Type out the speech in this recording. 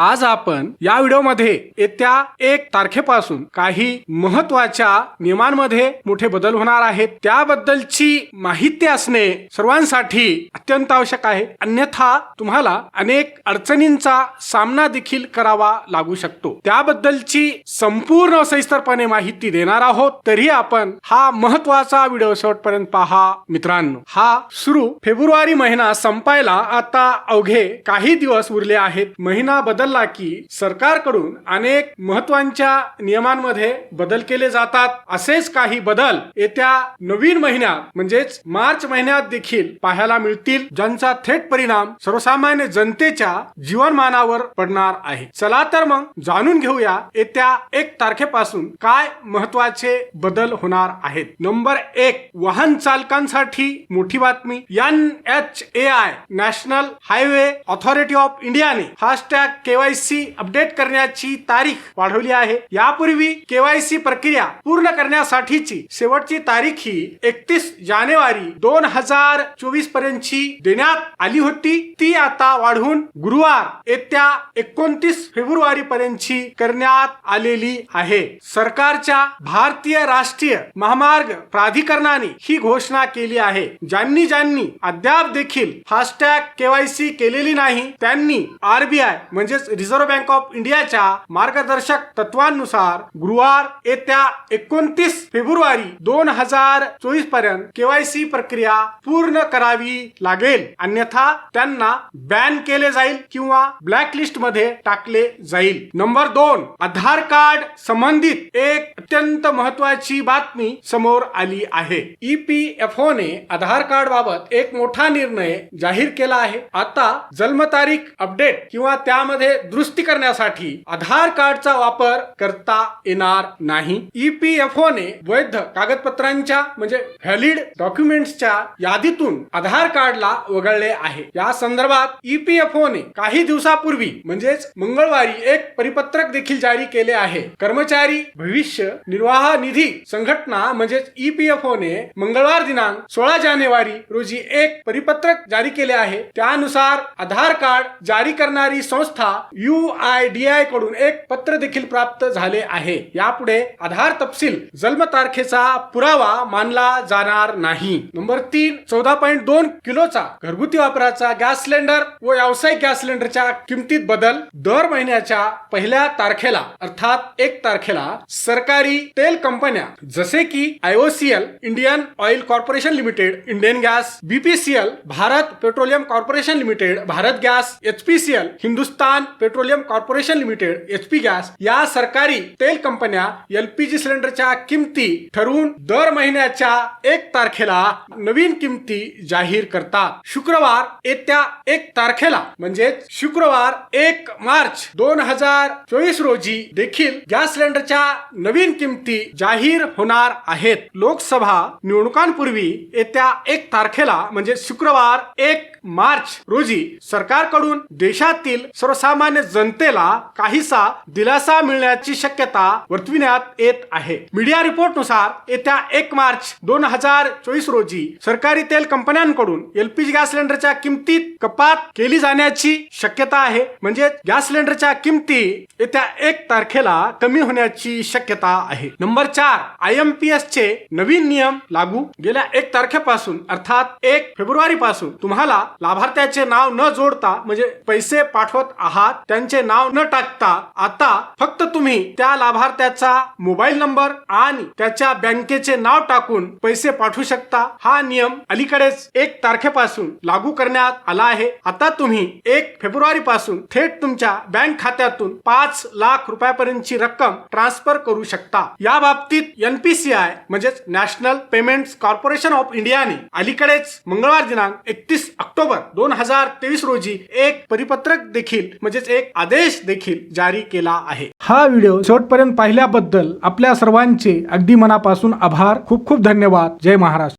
आज आपण या व्हिडिओमध्ये येत्या एक तारखेपासून काही महत्त्वाच्या नियमांमध्ये मोठे बदल होणार आहेत. त्याबद्दलची माहिती असणे सर्वांसाठी अत्यंत आवश्यक आहे. अन्यथा तुम्हाला अनेक अडचणींचा सामना देखील करावा लागू शकतो. त्याबद्दलची संपूर्ण सविस्तरपणे माहिती देणार आहोत. तरी आपण हा महत्त्वाचा व्हिडिओ शेवटपर्यंत पहा. मित्रांनो हा सुरू फेब्रुवारी महिना संपायला आता अवघे काही दिवस उरले आहेत. महिना बदल बदलला की सरकारकडून अनेक महत्त्वाच्या नियमांमध्ये बदल केले जातात. असेच काही बदल येत्या नवीन महिन्यात म्हणजेच मार्च महिन्यात देखील पाहायला मिळतील ज्यांचा थेट परिणाम सर्वसामान्य जनतेच्या जीवनमानावर पडणार आहे. चला तर मग जाणून घेऊया येत्या एक तारखेपासून काय महत्त्वाचे बदल होणार आहेत. नंबर एक वाहन चालकांसाठी मोठी बातमी. N H A I national highway authority of इंडियाने फास्टॅग केवायसी अपडेट करण्याची तारीख वाढवली आहे. यापूर्वी केवायसी प्रक्रिया पूर्ण करण्यासाठीची शेवटची तारीख ही एकतीस जानेवारी दोन हजार चोवीस पर्यंतची देण्यात आली होती. ती आता वाढवून गुरुवार येत्या एकोणतीस फेब्रुवारी पर्यंतची करण्यात आलेली आहे. सरकारच्या भारतीय राष्ट्रीय महामार्ग प्राधिकरणाने ही घोषणा केली आहे. ज्यांनी ज्यांनी अद्याप देखील फास्टॅग केवायसी केलेली नाही त्यांनी आरबीआय म्हणजेच रिझर्व्ह बँक ऑफ इंडियाच्या मार्गदर्शक तत्वांनुसार गुरुवार येत्या एकोणतीस फेब्रुवारी दोन हजार चोवीसपर्यंत केवायसी प्रक्रिया पूर्ण करावी लागेल. अन्यथा त्यांना बॅन केले जाईल किंवा ब्लॅक लिस्टमध्ये टाकले जाईल. नंबर दोन आधार कार्ड संबंधित एक अत्यंत महत्वाची बातमी समोर आली आहे. E ईपीएफओ ने आधार कार्ड बाबत एक मोठा निर्णय जाहीर केला आहे. आता जन्मतारीख अपडेट किंवा त्यामध्ये दुरुस्ती करण्यासाठी आधार कार्डचा वापर करता येणार नाही. ईपीएफओ ने वैध कागदपत्रांच्या म्हणजे व्हॅलिड डॉक्युमेंट्सच्या यादीतून आधार कार्डला वगळले आहे. या संदर्भात ईपीएफओ ने काही दिवसापूर्वी म्हणजेच मंगळवारी एक परिपत्रक देखील जारी केले आहे. कर्मचारी भविष्य निर्वाह निधी संघटना म्हणजेच ईपीएफओ ने मंगळवार दिनांक सोळा जानेवारी रोजी एक परिपत्रक जारी केले आहे. त्यानुसार आधार कार्ड जारी करणारी संस्था यू आय डी आयकडून एक पत्र देखील प्राप्त झाले आहे. यापुढे आधार तपशील जन्म तारखेचा पुरावा मानला जाणार नाही. नंबर तीन चौदा पॉईंट दोन किलोचा घरगुती वापराचा गॅस सिलेंडर व व्यावसायिक गॅस सिलेंडरच्या किमतीत बदल दर महिन्याच्या पहिल्या तारखेला अर्थात एक तारखेला सरकारी तेल कंपन्या जसे की IOCL Indian oil corporation limited Indian gas BPCL Bharat petroleum corporation limited Bharat gas HPCL Hindustan petroleum corporation limited HP gas या सरकारी तेल कंपन्या एलपीजी सिलेंडरच्या किमती ठरवून दर महिन्याच्या एक तारखेला नवीन किमती जाहीर करतात. शुक्रवार येत्या एक तारखेला म्हणजेच शुक्रवार एक मार्च दोन हजार चोवीस रोजी देखील गॅस सिलेंडरच्या नवीन किमती जाहीर होणार आहेत. लोकसभा निवडणुकांपूर्वी येत्या एक तारखेला म्हणजे शुक्रवार एक मार्च रोजी सरकारकडून देशातील सर्वसामान्य जनतेला काहीसा दिलासा मिळण्याची शक्यता वर्तविण्यात येत आहे. मीडिया रिपोर्टनुसार येत्या एक मार्च दोन हजार चोवीस रोजी सरकारी तेल कंपन्यांकडून एलपीजी गॅस सिलेंडरच्या किमतीत कपात केली जाण्याची शक्यता आहे. म्हणजे गॅस सिलेंडरच्या किमती येत्या एक तारखेला कमी होण्याची शक्यता आहे. नंबर चार आय एम पी एस चे नवीन नियम लागू. गेल्या एक तारखेपासून अर्थात एक फेब्रुवारी पासून तुम्हाला लाभार्थ्याचे नाव न जोडता म्हणजे पैसे पाठवत आहात. त्यांचे नाव न टाकता आता फक्त तुम्ही त्या लाभार्थ्याचा मोबाईल नंबर आणि त्याच्या बँकेचे नाव टाकून पैसे पाठवू शकता. हा नियम अलीकडेच एक तारखेपासून लागू करण्यात आला आहे. आता तुम्ही एक फेब्रुवारी पासून थेट तुमच्या बँक खात्यातून पाच लाख रुपयापर्यंतची रक्कम ट्रान्सफर करू शकता. या बाबतीत एनपीसीआय म्हणजेच नॅशनल पेमेंट्स कॉर्पोरेशन ऑफ इंडियाने अलीकडेच मंगळवार दिनांक एकतीस ऑक्टोबर दोन हजार तेवीस रोजी एक परिपत्रक देखील म्हणजे म्हणजेच एक आदेश देखील जारी केला आहे. हा व्हिडिओ शेवटपर्यंत पाहिल्याबद्दल आपल्या सर्वांचे अगदी मनापासून आभार. खूप खूप धन्यवाद. जय महाराष्ट्र.